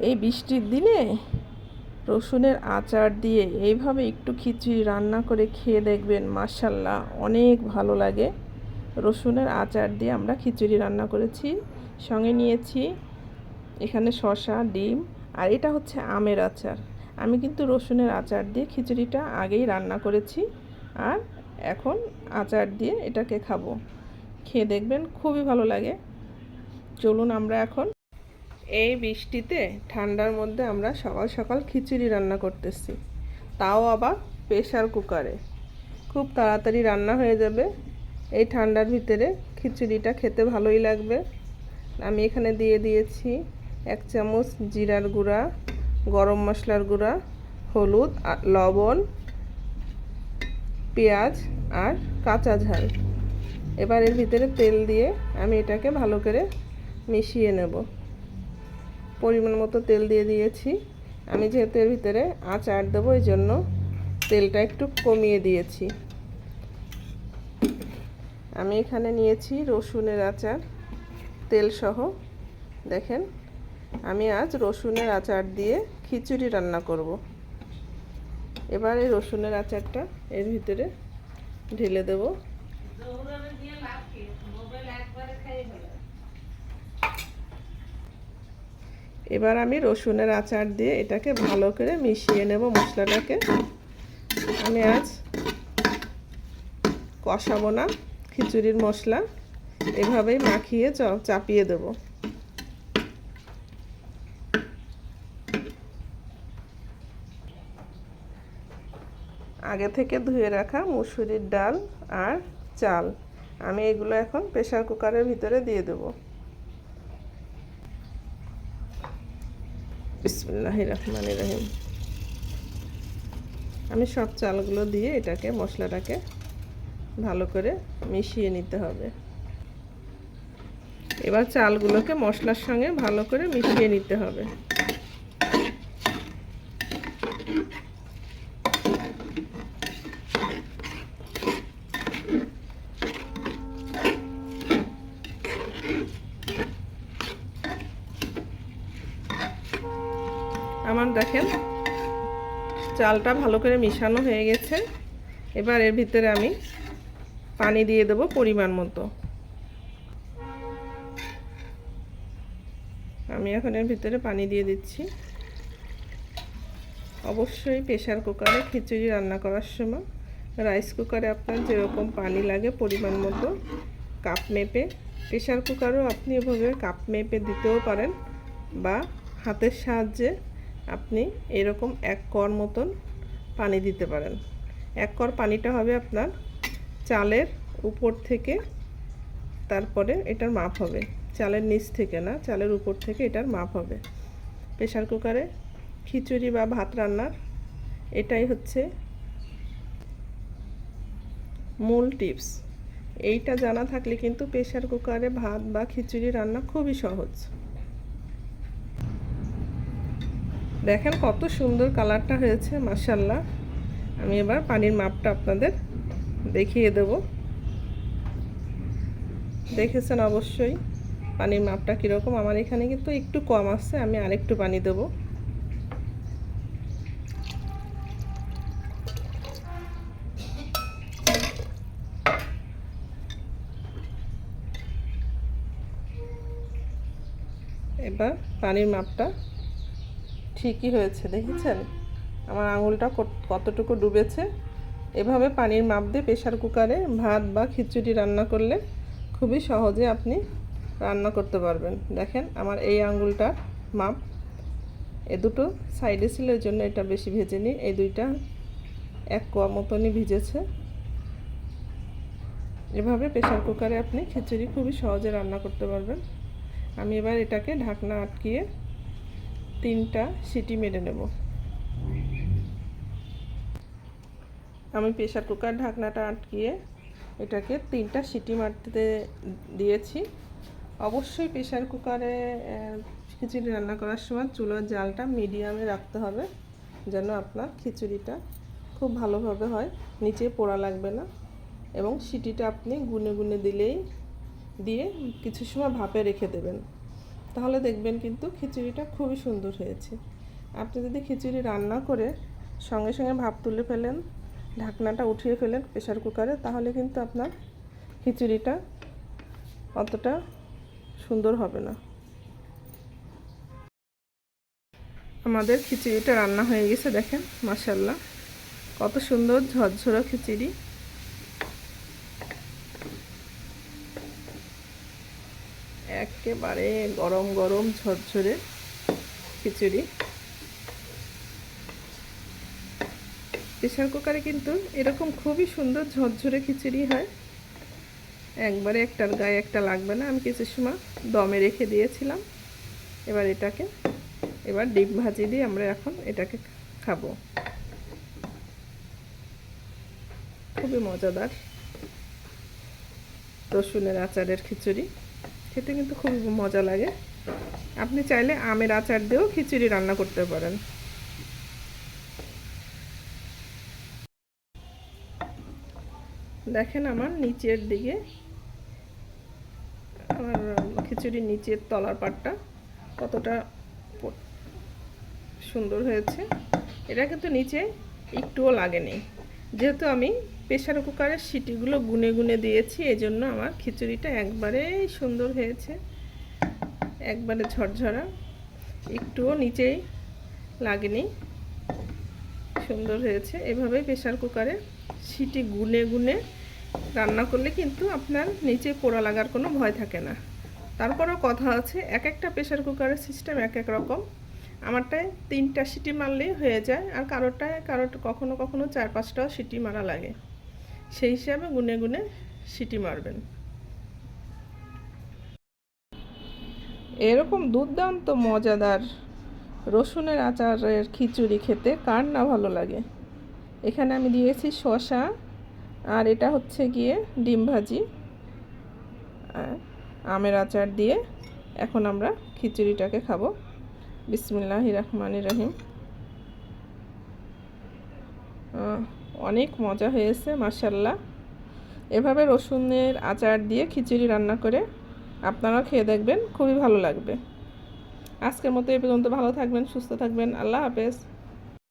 এই বৃষ্টির দিনে? রসুনের আচার দিয়ে এইভাবে একটু খিচুড়ি রান্না করে খেয়ে দেখবেন মার্শাল্লাহ অনেক ভালো লাগে। রসুনের আচার দিয়ে আমরা খিচুড়ি রান্না করেছি, সঙ্গে নিয়েছি এখানে শসা, ডিম, আর এটা হচ্ছে আমের আচার। আমি কিন্তু রসুনের আচার দিয়ে খিচুড়িটা আগেই রান্না করেছি, আর এখন আচার দিয়ে এটাকে খাব। খেয়ে দেখবেন, খুবই ভালো লাগে। চলুন আমরা এখন এই বৃষ্টিতে ঠান্ডার মধ্যে আমরা সকাল সকাল খিচুড়ি রান্না করতেছি। তাও আবার প্রেশার কুকারে। খুব তাড়াতাড়ি রান্না হয়ে যাবে। এই ঠান্ডার ভিতরে খিচুড়িটা খেতে ভালোই লাগবে। আমি এখানে দিয়ে দিয়েছি এক চামচ জিরার গুঁড়া, গরম মশলার গুঁড়া, হলুদ লবণ, পেঁয়াজ আর কাঁচা ঝাল। এবার এর ভিতরে তেল দিয়ে আমি এটাকে ভালো করে মিশিয়ে নেব। পরিমাণ মতো তেল দিয়ে দিয়েছি। আমি যেহেতু এর ভিতরে আচার দেবো, এই জন্য তেলটা একটু কমিয়ে দিয়েছি। আমি এখানে নিয়েছি রসুনের আচার, তেল সহ। দেখেন, আমি আজ রসুনের আচার দিয়ে খিচুড়ি রান্না করব। এবার এই রসুনের আচারটা এর ভিতরে ঢেলে দেবো। এবার আমি রসুনের আচার দিয়ে এটাকে ভালো করে মিশিয়ে নেব মশলাটাকে। আমি আজ কষাবো না, খিচুড়ির মশলা। এভাবেই মাখিয়ে চাপিয়ে দেবো। আগে থেকে ধুয়ে রাখা মুসুরির ডাল আর চাল। আমি এগুলো এখন প্রেশার কুকারের ভিতরে দিয়ে দেবো। বিসমুল্লাহ রহিম আমি সব চালগুলো দিয়ে এটাকে, মশলাটাকে ভালো করে মিশিয়ে নিতে হবে। এবার চালগুলোকে মশলার সঙ্গে ভালো করে মিশিয়ে নিতে হবে আমার দেখেন। চালটা ভালো করে মিশানো হয়ে গেছে। এবার এর ভিতরে আমি পানি দিয়ে দেবো পরিমাণ মতো। আমি এখন এর ভিতরে পানি দিয়ে দিচ্ছি। অবশ্যই প্রেশার কুকারে খিচুড়ি রান্না করার সময় রাইস কুকারে আপনার যেরকম পানি লাগে পরিমাণ মতো কাপ মেপে প্রেশার কুকারও আপনি এভাবে কাপ মেপে দিতেও পারেন বা হাতের সাহায্যে আপনি এরকম এক কর মতন পানি দিতে পারেন। এক কর পানিটা হবে আপনার চালের উপর থেকে, তারপরে এটার মাপ হবে। চালের নিচ থেকে না, চালের উপর থেকে এটার মাপ হবে। প্রেশার কুকারে খিচুড়ি বা ভাত রান্নার এটাই হচ্ছে মূল টিপস। এইটা জানা থাকলে কিন্তু প্রেশার কুকারে ভাত বা খিচুড়ি রান্না খুবই সহজ। দেখেন কত সুন্দর কালারটা হয়েছে মাসাল্লাহ আমি এবার পানির মাপটা আপনাদের দেখিয়ে দেব। দেখেছেন অবশ্যই পানির মাপটা কীরকম? আমার এখানে কিন্তু একটু কম আসছে আমি আরেকটু পানি দেব। এবার পানির মাপটা ঠিকই হয়েছে, দেখেছেন? আমার আঙুলটা কতটুকু ডুবেছে? এভাবে পানির মাপ দিয়ে প্রেশার কুকারে ভাত বা খিচুড়ি রান্না করলে খুবই সহজে আপনি রান্না করতে পারবেন। দেখেন, আমার এই আঙুলটার মাপ। এ দুটো সাইডে ছিল এর জন্য এটা বেশি ভেজে নিই। এই দুইটা এক কোয়া মতনই ভিজেছে। এভাবে প্রেশার কুকারে আপনি খিচুড়ি খুবই সহজে রান্না করতে পারবেন। আমি এবার এটাকে ঢাকনা আটকিয়ে তিনটা সিটি মেরে নেব। আমি প্রেশার কুকার ঢাকনাটা আটকিয়ে এটাকে তিনটা সিটি মারতে দিয়েছি। অবশ্যই প্রেশার কুকারে খিচুড়ি রান্না করার সময় চুলোর জালটা মিডিয়ামে রাখতে হবে যেন আপনার খিচুড়িটা খুব ভালোভাবে হয়, নিচে পোড়া লাগবে না এবং সিটিটা আপনি গুনে গুনে দিলেই, দিয়ে কিছু সময় ভাপে রেখে দেবেন। তাহলে দেখবেন কিন্তু খিচুড়িটা খুবই সুন্দর হয়েছে। আপনি যদি খিচুড়ি রান্না করে সঙ্গে সঙ্গে ভাপ তুলে ফেলেন, ঢাকনাটা উঠিয়ে ফেলেন প্রেশার কুকারে, তাহলে কিন্তু আপনার খিচুড়িটা অতটা সুন্দর হবে না। আমাদের খিচুড়িটা রান্না হয়ে গেছে দেখেন মাসাল্লাহ কত সুন্দর ঝরঝরা খিচুড়ি। একেবারে গরম গরম ঝরঝরে খিচুড়ি। প্রেশার কুকারে কিন্তু এরকম খুবই সুন্দর ঝরঝরে খিচুড়ি হয়। একবারে একটার গায়ে একটা লাগবে না। আমি কিছু সময় দমে রেখে দিয়েছিলাম। এবার এটাকে, এবার ডিম ভাজি দিয়ে আমরা এখন এটাকে খাব। খুবই মজাদার রসুনের আচারের খিচুড়ি। খেতে কিন্তু খুব মজা লাগে। আপনি চাইলে আমের আচার দিয়েও খিচুড়ি রান্না করতে পারেন। দেখেন আমার নিচের দিকে, আমার খিচুড়ির নিচের তলার পাটটা কতটা সুন্দর হয়েছে। এটা কিন্তু নিচে একটুও লাগেনি। যেহেতু আমি প্রেশার কুকারের সিটিগুলো গুনে গুনে দিয়েছি এই জন্য আমার খিচুড়িটা একবারেই সুন্দর হয়েছে, একবারে ঝরঝরা, একটুও নিচেই লাগেনি, সুন্দর হয়েছে। এভাবেই প্রেশার কুকারে সিটি গুনে গুনে রান্না করলে কিন্তু আপনার নিচে পোড়া লাগার কোনো ভয় থাকে না। তারপরেও কথা আছে এক একটা প্রেশার কুকারের সিস্টেম এক এক রকম। আমারটায় তিনটা সিটি মারলেই হয়ে যায়, আর কারোরটায় কারোর কখনো কখনো চার পাঁচটাও সিটি মারা লাগে। সেই হিসাবে গুনে গুনে সিটি মারবেন। এরকম দুর্দান্ত, মজাদার রসুনের আচারের খিচুড়ি খেতে কার না ভালো লাগে। এখানে আমি দিয়েছি শশা আর এটা হচ্ছে গিয়ে ডিম ভাজি। আমের আচার দিয়ে এখন আমরা খিচুড়িটাকে খাব। বিসমিল্লাহ রহমান রহিম। অনেক মজা হয়েছে মাসাল্লাহ এভাবে রসুনের আচার দিয়ে খিচুড়ি রান্না করে আপনারাও খেয়ে দেখবেন, খুবই ভালো লাগবে। আজকের মতো এ পর্যন্ত ভালো থাকবেন, সুস্থ থাকবেন, আল্লাহ হাফেজ।